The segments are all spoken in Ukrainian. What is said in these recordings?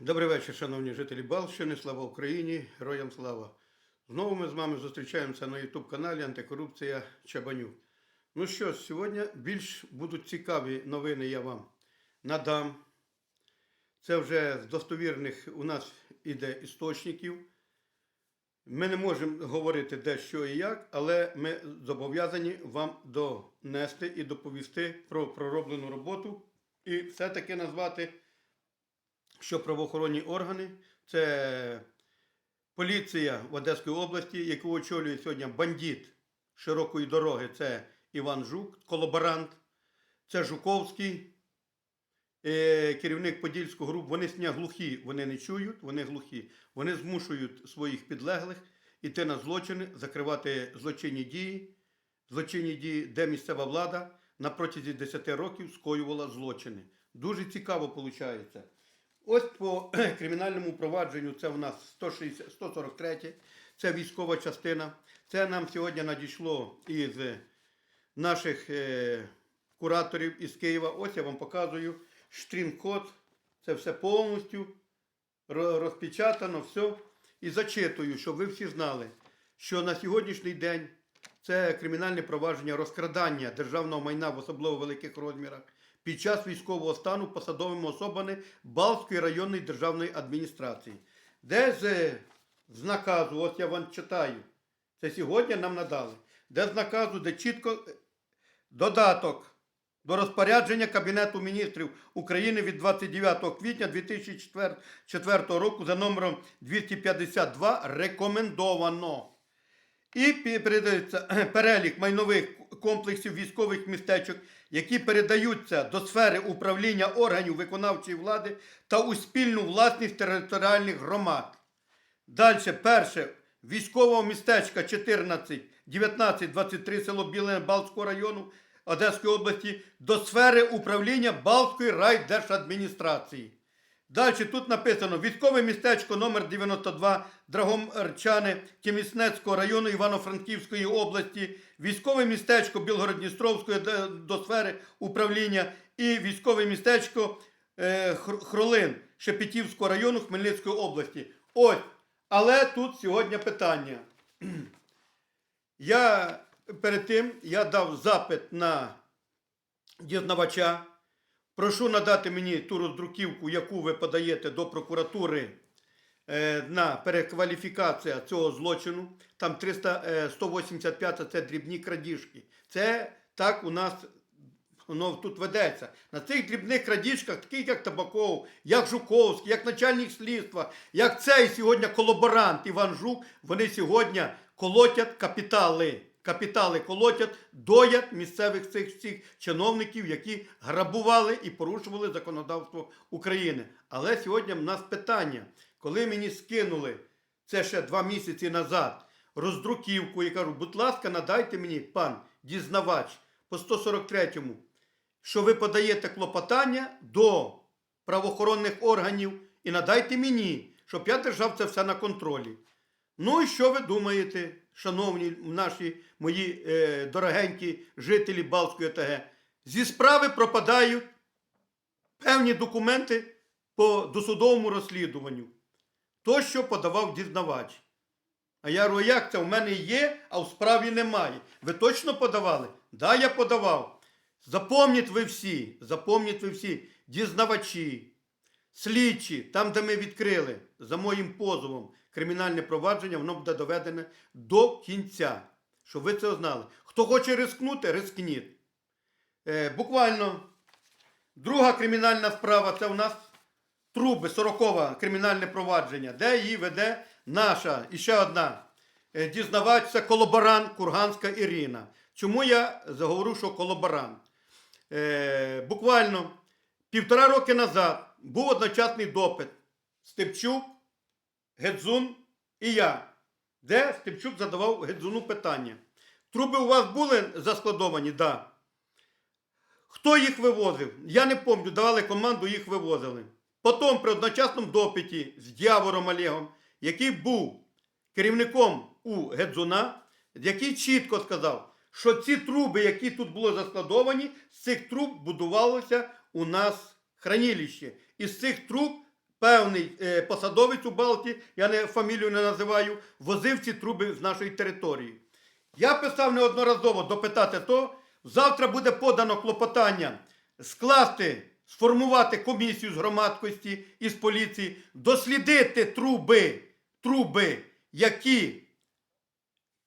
Добрий вечір, шановні жителі Балщини. Слава Україні! Героям слава! Знову ми з вами зустрічаємося на YouTube каналі Антикорупція Чабанюк. Ну що ж, сьогодні більш будуть цікаві новини я вам надам. Це вже з достовірних у нас іде істочників. Ми не можемо говорити де, що і як, але ми зобов'язані вам донести і доповісти про пророблену роботу і все-таки назвати що правоохоронні органи, це поліція в Одеській області, яку очолює сьогодні бандит широкої дороги, це Іван Жук, колаборант, це Жуковський, е, керівник Подільського груп. Вони сня глухі, вони не чують, вони глухі. Вони змушують своїх підлеглих іти на злочини, закривати злочинні дії, злочинні дії, де місцева влада на протязі 10 років скоювала злочини. Дуже цікаво виходить. Ось по кримінальному провадженню це в нас 160, 143, це військова частина. Це нам сьогодні надійшло із наших е, кураторів із Києва. Ось я вам показую штрим-код. Це все повністю розпечатано, все. І зачитую, щоб ви всі знали, що на сьогоднішній день це кримінальне провадження розкрадання державного майна в особливо великих розмірах під час військового стану посадовими особами Балтської районної державної адміністрації. Де з, з наказу, от я вам читаю, це сьогодні нам надали, де з наказу, де чітко е, додаток до розпорядження Кабінету міністрів України від 29 квітня 2004 року за номером 252 рекомендовано. І перелік майнових комплексів військових містечок, які передаються до сфери управління органів виконавчої влади та у спільну власність територіальних громад. Далі, перше, військового містечка 14, 19, 23 село Біле Балтського району Одеської області до сфери управління Балтської райдержадміністрації. Далі тут написано військове містечко номер 92 Драгомерчани Тіміснецького району Івано-Франківської області, військове містечко Білгород-Дністровської до сфери управління і військове містечко е, Хролин Шепетівського району Хмельницької області. Ось. Але тут сьогодні питання. Я перед тим я дав запит на дізнавача. Прошу надати мені ту роздруківку, яку ви подаєте до прокуратури е, на перекваліфікацію цього злочину. Там 300, е, 185 це дрібні крадіжки. Це так у нас воно тут ведеться. На цих дрібних крадіжках, таких як Табаков, як Жуковський, як начальник слідства, як цей сьогодні колаборант Іван Жук, вони сьогодні колотять капітали. Капітали колотять, доять місцевих цих всіх чиновників, які грабували і порушували законодавство України. Але сьогодні в нас питання, коли мені скинули це ще два місяці назад, роздруківку і кажу, будь ласка, надайте мені, пан дізнавач, по 143-му, що ви подаєте клопотання до правоохоронних органів і надайте мені, щоб я держав це все на контролі. Ну і що ви думаєте, шановні наші мої е, дорогенькі жителі Балтської ОТГ? Зі справи пропадають певні документи по досудовому розслідуванню. То, що подавав дізнавач. А я говорю, як це? У мене є, а в справі немає. Ви точно подавали? Да, я подавав. Запомніть ви всі, запомніть ви всі, дізнавачі, слідчі, там, де ми відкрили за моїм позовом кримінальне провадження, воно буде доведене до кінця. Щоб ви це знали. Хто хоче рискнути, рискніть. Е, буквально друга кримінальна справа це у нас труби, 40 кримінальне провадження, де її веде наша і ще одна е, дізнавач, це Курганська Ірина. Чому я заговорю, що колаборант? Е, буквально півтора роки назад був одночасний допит Степчук, Гедзун і я, де Степчук задавав Гедзуну питання. Труби у вас були заскладовані? Так. Да. Хто їх вивозив? Я не пам'ятаю, давали команду, їх вивозили. Потім при одночасному допиті з Дявором Олегом, який був керівником у Гедзуна, який чітко сказав, що ці труби, які тут були заскладовані, з цих труб будувалося у нас хранилище. І з цих труб певний е, посадовець у Балті, я не фамілію не називаю, возив ці труби з нашої території. Я писав неодноразово допитати то. Завтра буде подано клопотання скласти, сформувати комісію з громадськості і з поліції, дослідити труби, труби, які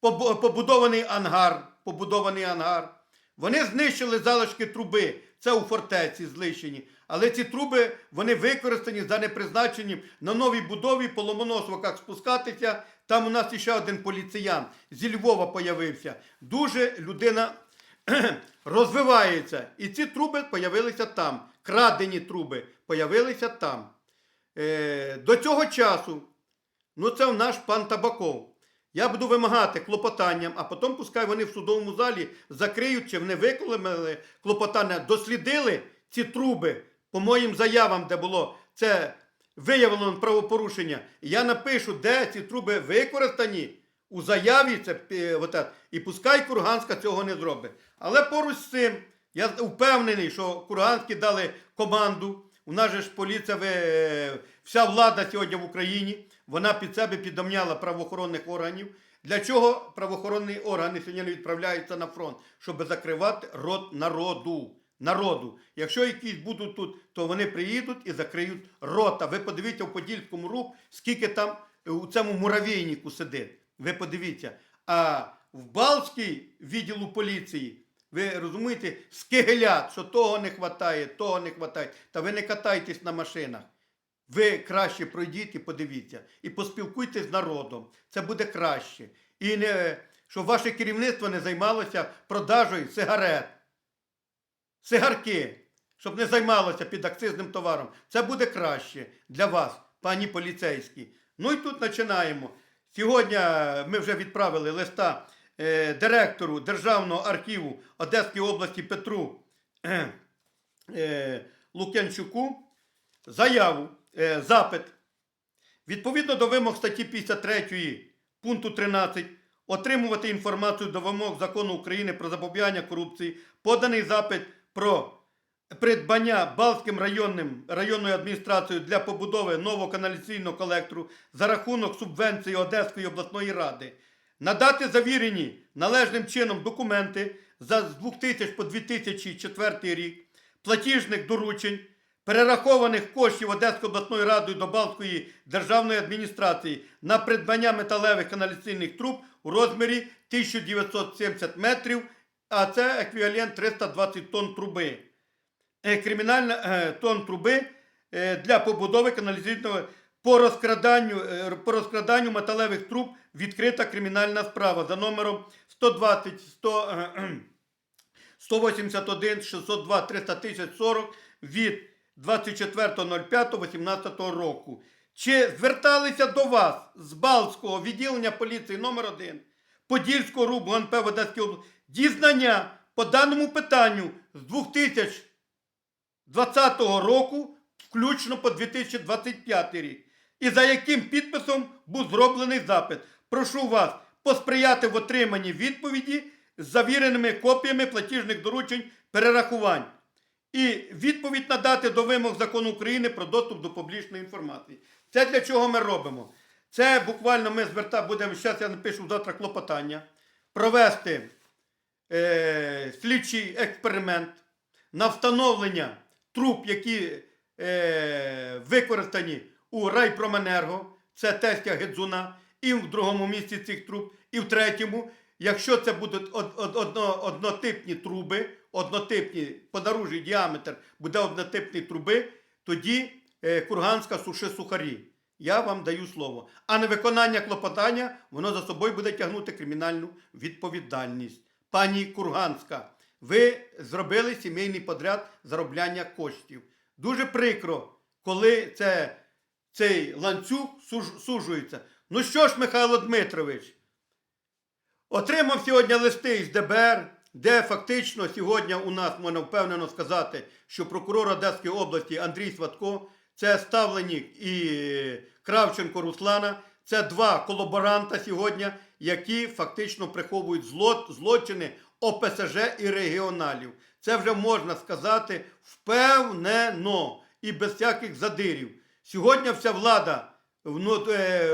побудований ангар, побудований ангар. Вони знищили залишки труби. Це у фортеці злищені. Але ці труби вони використані за непризначенням на новій будові по Ломоносовиках спускатися. Там у нас ще один поліціян зі Львова появився. Дуже людина розвивається. І ці труби появилися там. Крадені труби появилися там. Е, до цього часу, ну це в наш пан Табаков. Я буду вимагати клопотанням, а потім пускай вони в судовому залі закриють, чи вони виконали клопотання, дослідили ці труби по моїм заявам, де було це виявлено правопорушення. Я напишу, де ці труби використані у заяві, це, е, і пускай Курганська цього не зробить. Але поруч з цим я впевнений, що Курганські дали команду. У нас же ж поліція, вся влада сьогодні в Україні, вона під себе підомняла правоохоронних органів. Для чого правоохоронні органи сьогодні відправляються на фронт? Щоб закривати рот народу. Народу. Якщо якісь будуть тут, то вони приїдуть і закриють рота. Ви подивіться в Подільському руб, скільки там е, у цьому муравейнику сидить. Ви подивіться. А в Балтській відділу поліції, ви розумієте, скигелят, що того не вистачає, того не вистачає. Та ви не катайтесь на машинах. Ви краще пройдіть і подивіться. І поспілкуйтесь з народом. Це буде краще. І не, щоб ваше керівництво не займалося продажею сигарет, сигарки, щоб не займалося під акцизним товаром. Це буде краще для вас, пані поліцейські. Ну і тут починаємо. Сьогодні ми вже відправили листа е, директору Державного архіву Одеської області Петру е, е, Лук'янчуку заяву, е, запит. Відповідно до вимог статті 53 пункту 13 отримувати інформацію до вимог закону України про запобігання корупції, поданий запит про придбання Балтським районним районною адміністрацією для побудови нового каналізаційного колектору за рахунок субвенції Одеської обласної ради, надати завірені належним чином документи за з 2000 по 2004 рік, платіжних доручень, перерахованих коштів Одеською обласною радою до Балтської державної адміністрації на придбання металевих каналізаційних труб у розмірі 1970 метрів, а це еквівалент 320 тонн труби. Е, Кримінальна е, тонн труби е, для побудови каналізаційного по розкраданню, по розкраданню металевих труб відкрита кримінальна справа за номером 120 100, е, 181 602 300 тисяч 40 від 24.05.18 року. Чи зверталися до вас з Балтського відділення поліції номер 1 Подільського РУБ ГНП в Одеській області дізнання по даному питанню з 2020 року, включно по 2025 рік? І за яким підписом був зроблений запит? Прошу вас посприяти в отриманні відповіді з завіреними копіями платіжних доручень перерахувань і відповідь надати до вимог закону України про доступ до публічної інформації. Це для чого ми робимо? Це буквально ми зверта будемо, зараз я напишу завтра клопотання, провести е, слідчий експеримент на встановлення труб, які е, використані у райпроменерго, це тестя Гедзуна, і в другому місці цих труб, і в третьому, якщо це будуть од, од, одно, однотипні труби, однотипні подорожній діаметр буде однотипні труби, тоді е, Курганська суши сухарі. Я вам даю слово. А невиконання клопотання, воно за собою буде тягнути кримінальну відповідальність. Пані Курганська, ви зробили сімейний подряд заробляння коштів. Дуже прикро, коли це, цей ланцюг суж- сужується. Ну що ж, Михайло Дмитрович, Отримав сьогодні листи із ДБР, де фактично сьогодні у нас можна впевнено сказати, що прокурор Одеської області Андрій Сватко, це ставленник і Кравченко Руслана, це два колаборанта сьогодні, які фактично приховують зло, злочини ОПСЖ і регіоналів. Це вже можна сказати впевнено і без всяких задирів. Сьогодні вся влада е,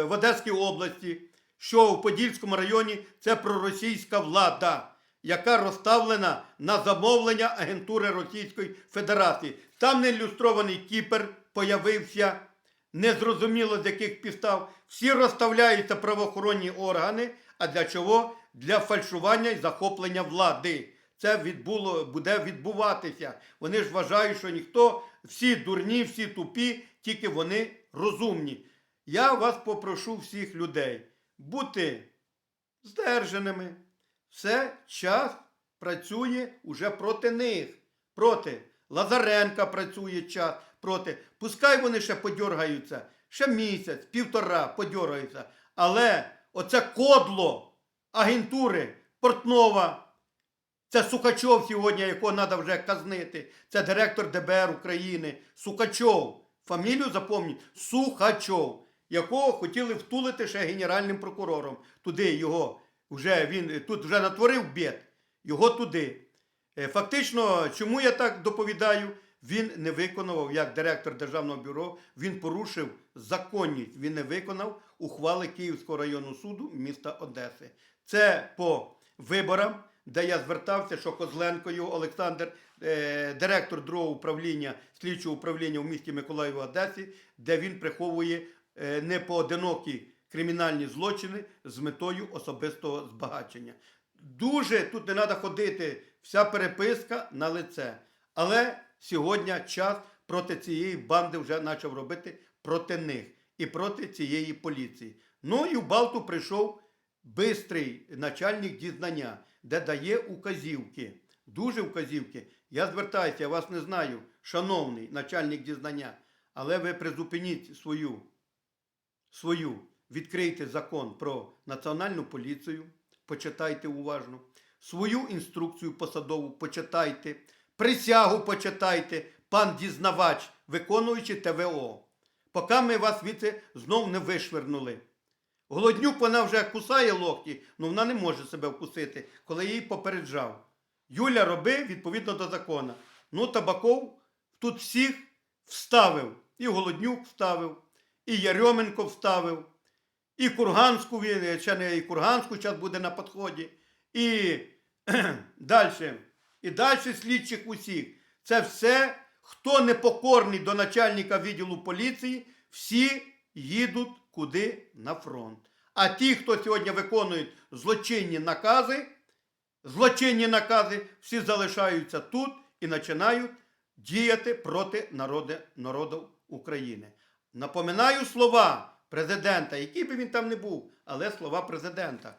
в Одеській області, що в Подільському районі, це проросійська влада, яка розставлена на замовлення агентури Російської Федерації. Там не ілюстрований Кіпр появився, незрозуміло з яких підстав. Всі розставляються правоохоронні органи. А для чого? Для фальшування і захоплення влади. Це відбуло, буде відбуватися. Вони ж вважають, що ніхто, всі дурні, всі тупі, тільки вони розумні. Я вас попрошу всіх людей бути здержаними. Все час працює уже проти них. Проти Лазаренка працює час проти. Пускай вони ще подьоргаються, ще місяць, півтора подьоргаються. Але оце кодло агентури Портнова. Це Сукачов сьогодні, якого треба вже казнити. Це директор ДБР України. Сукачов. Фамілію запомніть. Сухачов, якого хотіли втулити ще генеральним прокурором. Туди його вже він тут вже натворив бід. Його туди. Е, Фактично, чому я так доповідаю? Він не виконував як директор державного бюро, він порушив законність. Він не виконав ухвали Київського районного суду міста Одеси. Це по виборам, де я звертався, що Козленко його Олександр, е, директор другого управління слідчого управління в місті Миколаєві Одесі, де він приховує е, непоодинокі кримінальні злочини з метою особистого збагачення. Дуже тут не треба ходити, вся переписка на лице. Але сьогодні час проти цієї банди вже почав робити проти них і проти цієї поліції. Ну і в Балту прийшов бистрий начальник дізнання, де дає указівки. Дуже указівки. Я звертаюся, я вас не знаю, шановний начальник дізнання, але ви призупиніть свою, свою, відкрийте закон про національну поліцію, почитайте уважно, свою інструкцію посадову почитайте, присягу почитайте, пан дізнавач, виконуючи ТВО. Поки ми вас звідси знов не вишвернули. Голоднюк вона вже кусає локті, але вона не може себе вкусити, коли її попереджав. Юля роби відповідно до закону. Ну, Табаков тут всіх вставив. І Голоднюк вставив, і Яременко вставив, і Курганську, він, ще не і Курганську зараз буде на підході. І далі. І далі слідчих усіх. Це все, хто непокорний до начальника відділу поліції, всі їдуть куди на фронт. А ті, хто сьогодні виконують злочинні накази, злочинні накази, всі залишаються тут і починають діяти проти народу, народу України. Напоминаю слова президента, який би він там не був, але слова президента.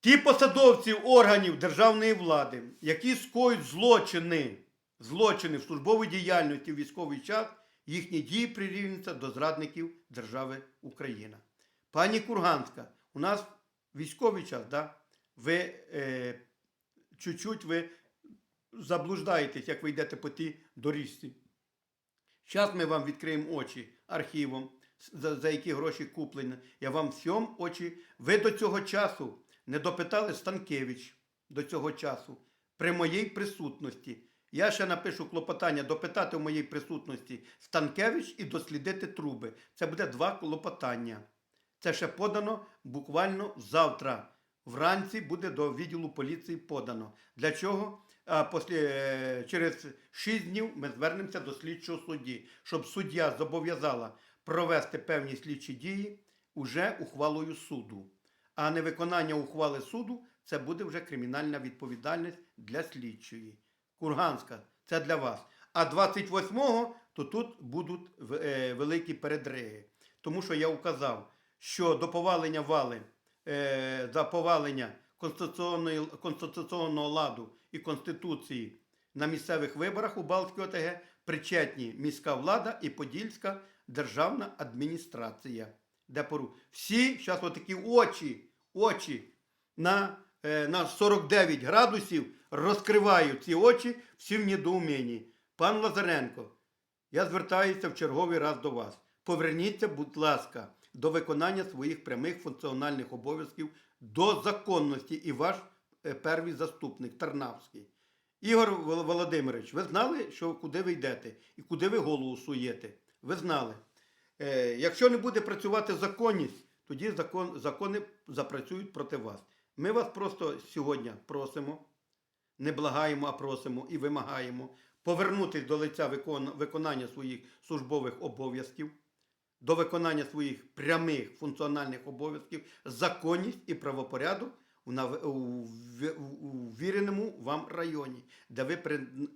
Ті посадовці органів державної влади, які скоють злочини, злочини в службовій діяльності в військовий час, їхні дії прирівнюються до зрадників держави Україна. Пані Курганська, у нас військовий час, да? ви е, чуть-чуть ви заблуждаєтесь, як ви йдете по тій доріжці. Зараз ми вам відкриємо очі архівом, за, за які гроші куплені. Я вам всьом очі. Ви до цього часу не допитали Станкевич до цього часу при моїй присутності. Я ще напишу клопотання допитати в моїй присутності Станкевич і дослідити труби. Це буде два клопотання. Це ще подано буквально завтра. Вранці буде до відділу поліції подано. Для чого? А після, е, через 6 днів ми звернемося до слідчого судді, щоб суддя зобов'язала провести певні слідчі дії уже ухвалою суду. А невиконання ухвали суду це буде вже кримінальна відповідальність для слідчої. Курганська, це для вас. А 28-го то тут будуть е, великі передриги. Тому що я указав, що до повалення вали е, за повалення конституційного ладу і Конституції на місцевих виборах у Балтській ОТГ причетні міська влада і Подільська державна адміністрація. Де пору. Всі зараз отакі очі, очі на, е, на 49 градусів розкривають ці очі всі в недоумінні. Пан Лазаренко, я звертаюся в черговий раз до вас. Поверніться, будь ласка, до виконання своїх прямих функціональних обов'язків до законності і ваш е, перший заступник Тарнавський. Ігор Володимирович, ви знали, що куди ви йдете і куди ви голову суєте? Ви знали. Е, якщо не буде працювати законність, тоді закон, закони запрацюють проти вас. Ми вас просто сьогодні просимо, не благаємо, а просимо і вимагаємо повернутися до лиця викон, виконання своїх службових обов'язків, до виконання своїх прямих функціональних обов'язків, законність і правопорядок у, віреному вам районі, де ви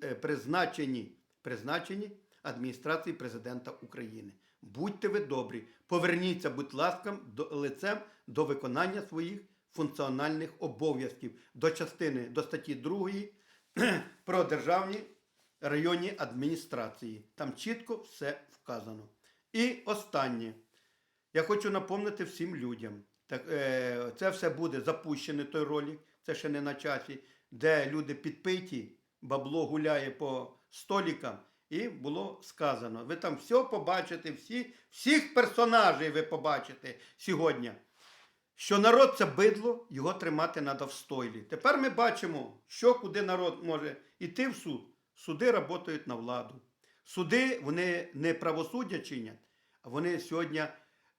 е, призначені, призначені адміністрації президента України. Будьте ви добрі, поверніться, будь ласка, до лицем до виконання своїх функціональних обов'язків до частини до статті 2 про державні районні адміністрації. Там чітко все вказано. І останнє. Я хочу напомнити всім людям. Так, е, це все буде запущений той ролик, це ще не на часі, де люди підпиті, бабло гуляє по столікам. І було сказано: ви там все побачите, всі, всіх персонажів ви побачите сьогодні. Що народ це бидло, його тримати треба в. Тепер ми бачимо, що куди народ може йти в суд. Суди працюють на владу. Суди вони не правосуддя чинять, а вони сьогодні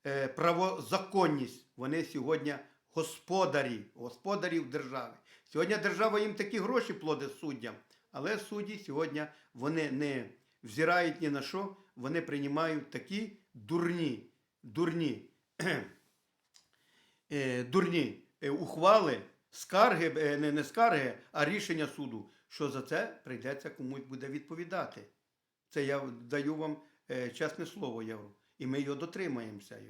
е, правозаконність. Вони сьогодні господарі, господарів держави. Сьогодні держава їм такі гроші плодить суддям, але судді сьогодні вони не взирають ні на що, вони приймають такі дурні, дурні, е, дурні е, ухвали, скарги, е, не, не скарги, а рішення суду, що за це прийдеться комусь буде відповідати. Це я даю вам чесне слово, я і ми його дотримаємося.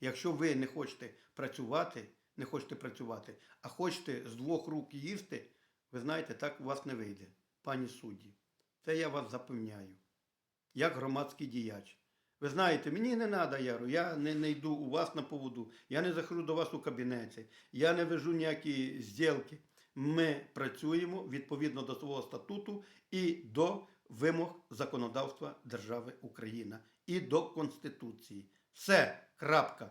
Якщо ви не хочете працювати, не хочете працювати, а хочете з двох рук їсти, ви знаєте, так у вас не вийде, пані судді. Це я вас запевняю, як громадський діяч. Ви знаєте, мені не треба, Яру, я не, не йду у вас на поводу, я не заходжу до вас у кабінеті, я не вежу ніякі зділки. Ми працюємо відповідно до свого статуту і до вимог законодавства держави Україна і до Конституції. Все, крапка.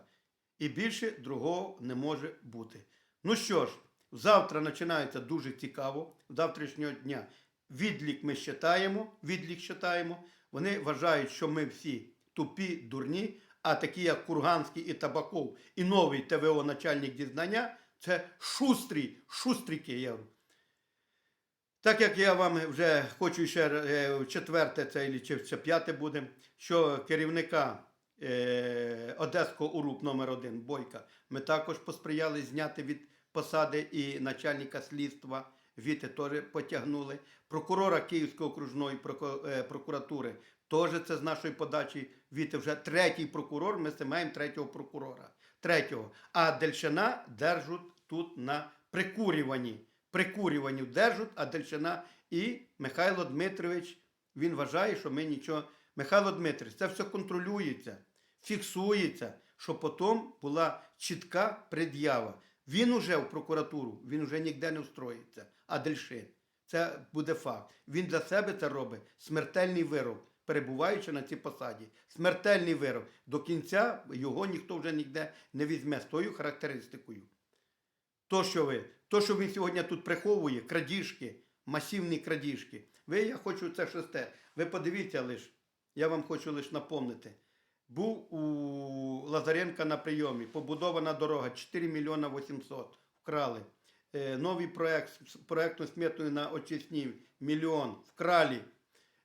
І більше другого не може бути. Ну що ж, завтра починається дуже цікаво. Завтрашнього дня відлік ми считаємо, відлік считаємо. Вони вважають, що ми всі тупі, дурні, а такі, як Курганський і Табаков, і новий ТВО начальник дізнання, це шустрі, шустрики. Я. Так як я вам вже хочу ще е, четверте, це чи, чи п'яте буде, що керівника е, Одеського УРУП номер 1 Бойка ми також посприяли зняти від посади і начальника слідства. Віти теж потягнули. Прокурора Київської окружної е, прокуратури теж це з нашої подачі. Віти вже третій прокурор, ми маємо третього прокурора. Третього. А Дельшина держуть тут на прикурюванні. Прикурюванні держуть, а Дельшина і Михайло Дмитрович, він вважає, що ми нічого. Михайло Дмитрович, це все контролюється, фіксується, щоб потім була чітка пред'ява. Він уже в прокуратуру, він вже ніде не встроїться, а Дельшин. Це буде факт. Він для себе це робить смертельний вирок, перебуваючи на цій посаді. Смертельний вирок. До кінця його ніхто вже ніде не візьме з тою характеристикою. То, що ви, то, що він сьогодні тут приховує, крадіжки, масивні крадіжки. Ви, я хочу це шесте. Ви подивіться лише, я вам хочу лише напомнити. Був у Лазаренка на прийомі, побудована дорога 4 мільйона 800, вкрали. Е, новий проект з проектною сметою на очисні мільйон, вкрали.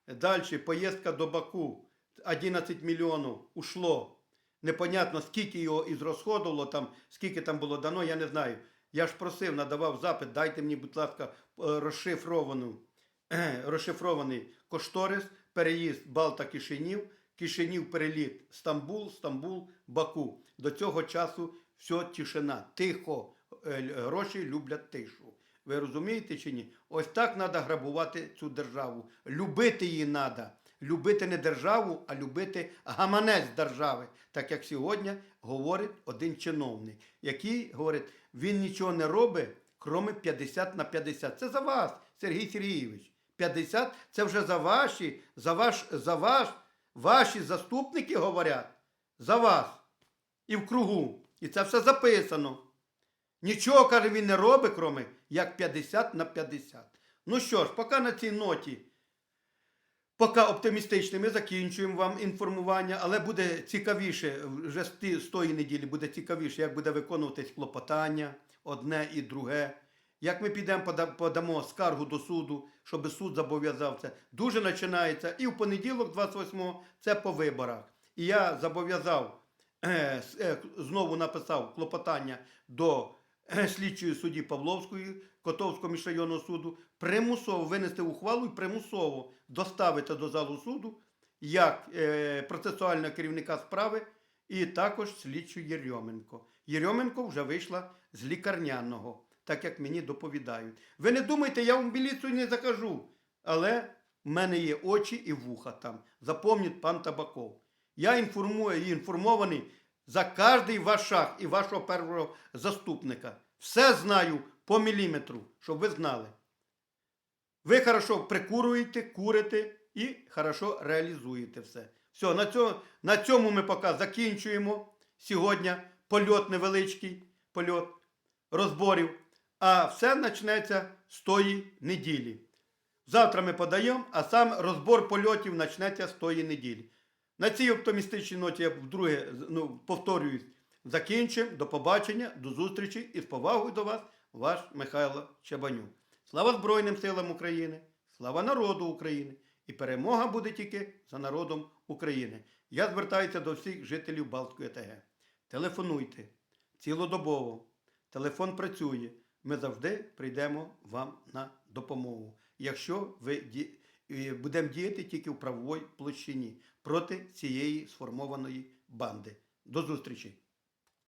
Далі поїздка до Баку 11 мільйонів ушло. Непонятно, скільки його ізрозходувало, там, скільки там було дано, я не знаю. Я ж просив, надавав запит, дайте мені, будь ласка, е, розшифровану, розшифрований кошторис, переїзд Балта Кишинів, Кишинів переліт Стамбул, Стамбул, Баку. До цього часу все тишина, тихо. Е, л- Гроші люблять тишу. Ви розумієте чи ні? Ось так треба грабувати цю державу. Любити її треба. Любити не державу, а любити гаманець держави. Так як сьогодні говорить один чиновник, який говорить, він нічого не робить, кроме 50 на 50. Це за вас, Сергій Сергійович. 50 це вже за ваші, за ваш, за ваш, ваші заступники говорять. За вас. І в кругу. І це все записано. Нічого, каже, він не робить, кроме як 50 на 50. Ну що ж, поки на цій ноті, поки оптимістичний, ми закінчуємо вам інформування, але буде цікавіше, вже з тої неділі буде цікавіше, як буде виконуватись клопотання одне і друге. Як ми підемо, подамо скаргу до суду, щоб суд зобов'язав це. Дуже починається. І в понеділок, 28-го, це по виборах. І я зобов'язав, е, е, знову написав клопотання до слідчої судді Павловської, Котовського міжрайонного суду, примусово винести ухвалу і примусово доставити до залу суду як е, процесуального керівника справи і також слідчу Єрьоменко. Єрьоменко вже вийшла з лікарняного, так як мені доповідають. Ви не думайте, я в міліцію не закажу, але в мене є очі і вуха там. Запомніть пан Табаков. Я інформую і інформований за кожний ваш шаг і вашого першого заступника. Все знаю по міліметру, щоб ви знали. Ви хорошо прикуруєте, курите і хорошо реалізуєте все. Все, на цьому, на цьому ми поки закінчуємо. Сьогодні польот невеличкий, польот розборів. А все почнеться з тої неділі. Завтра ми подаємо, а сам розбор польотів почнеться з тої неділі. На цій оптимістичній ноті я вдруге ну, повторююсь, закінчимо. До побачення, до зустрічі і з повагою до вас, ваш Михайло Чабанюк. Слава Збройним силам України, слава народу України! І перемога буде тільки за народом України. Я звертаюся до всіх жителів Балтської ТГ. Телефонуйте цілодобово. Телефон працює. Ми завжди прийдемо вам на допомогу. Якщо ви будемо діяти тільки в правовій площині проти цієї сформованої банди. До зустрічі!